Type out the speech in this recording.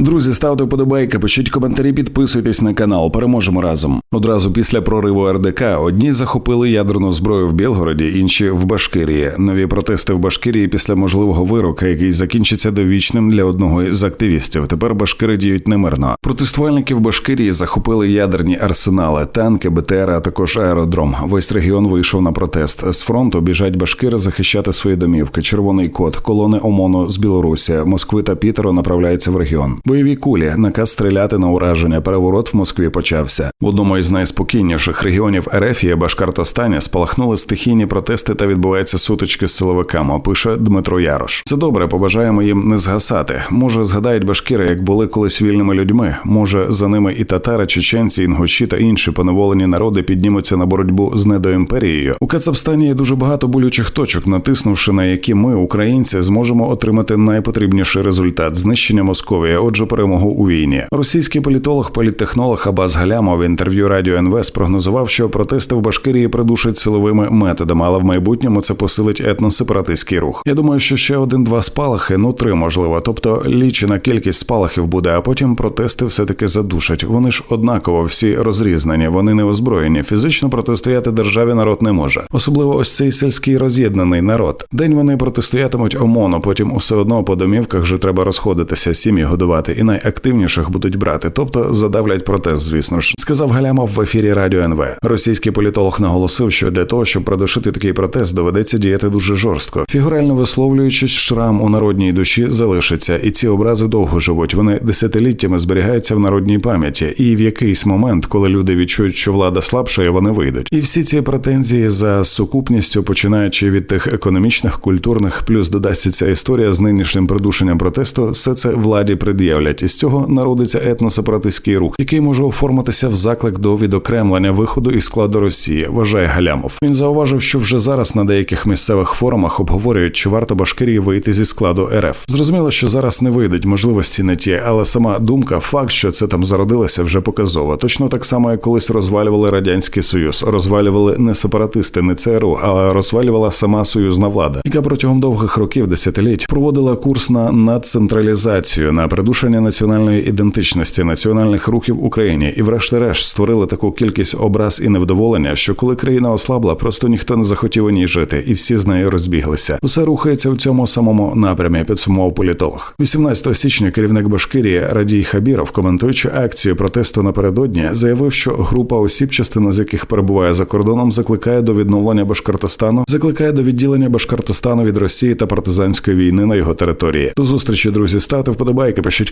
Друзі, ставте вподобайки, пишіть коментарі, підписуйтесь на канал. Переможемо разом. Одразу після прориву РДК одні захопили ядерну зброю в Білгороді, інші в Башкирії. Нові протести в Башкирії після можливого вироку, який закінчиться довічним для одного з активістів. Тепер башкири діють немирно. Протестувальники в Башкирії захопили ядерні арсенали, танки, БТР, а також аеродром. Весь регіон вийшов на протест. З фронту біжать башкири захищати свої домівки. Червоний код, колони ОМОНу з Білорусі, Москви та Пітеру направляються в регіон. Бойові кулі, наказ стріляти на ураження. Переворот в Москві почався. В одному із найспокійніших регіонів РФ є Башкортостані спалахнули стихійні протести та відбуваються сутички з силовиками. Пише Дмитро Ярош. Це добре. Побажаємо їм не згасати. Може, згадають башкири, як були колись вільними людьми. Може, за ними і татари, чеченці, інгуші та інші поневолені народи піднімуться на боротьбу з недоімперією. У Кацапстані є дуже багато болючих точок, натиснувши на які ми, українці, зможемо отримати найпотрібніший результат знищення Московії. Отже, перемогу у війні. Російський політолог, політтехнолог Абаз Галямов в інтерв'ю Радіо НВ спрогнозував, що протести в Башкирії придушать силовими методами, але в майбутньому це посилить етносепаратистський рух. Я думаю, що ще один-два спалахи, ну три можливо. Тобто лічена кількість спалахів буде, а потім протести все-таки задушать. Вони ж однаково всі розрізнені, вони не озброєні. Фізично протистояти державі народ не може. Особливо ось цей сільський роз'єднаний народ. День вони протистоятимуть ОМОНу, потім усе одно по домівках же треба розходитися, сім'ї годувати, і найактивніших будуть брати, тобто задавлять протест, звісно ж, сказав Галямов в ефірі Радіо НВ. Російський політолог наголосив, що для того, щоб придушити такий протест, доведеться діяти дуже жорстко. Фігурально висловлюючись, шрам у народній душі залишиться, і ці образи довго живуть. Вони десятиліттями зберігаються в народній пам'яті, і в якийсь момент, коли люди відчують, що влада слабшає, вони вийдуть. І всі ці претензії за сукупністю, починаючи від тих економічних, культурних, плюс додасться ця історія з нинішнім придушенням протесту, все це владі пред'являть. І з цього народиться етносепаратистський рух, який може оформитися в заклик до відокремлення виходу із складу Росії. Вважає Галямов. Він зауважив, що вже зараз на деяких місцевих форумах обговорюють, чи варто Башкирії вийти зі складу РФ. Зрозуміло, що зараз не вийдуть, можливості не ті, але сама думка, факт, що це там зародилося, вже показова. Точно так само, як колись розвалювали радянський союз, розвалювали не сепаратисти, не ЦРУ, а розвалювала сама союзна влада, яка протягом довгих років десятиліть проводила курс на надцентралізацію, на придушення національної ідентичності, національних рухів в Україні, і, врешті-решт, створили таку кількість образ і невдоволення, що коли країна ослабла, просто ніхто не захотів у ній жити, і всі з нею розбіглися. Усе рухається в цьому самому напрямі. Підсумував політолог. 18 січня керівник Башкирії Радій Хабіров, коментуючи акцію протесту напередодні, заявив, що група осіб, частина з яких перебуває за кордоном, закликає до відновлення Башкортостану, закликає до відділення Башкортостану від Росії та партизанської війни на його території. До зустрічі, друзі, ставте вподобайки, пишіть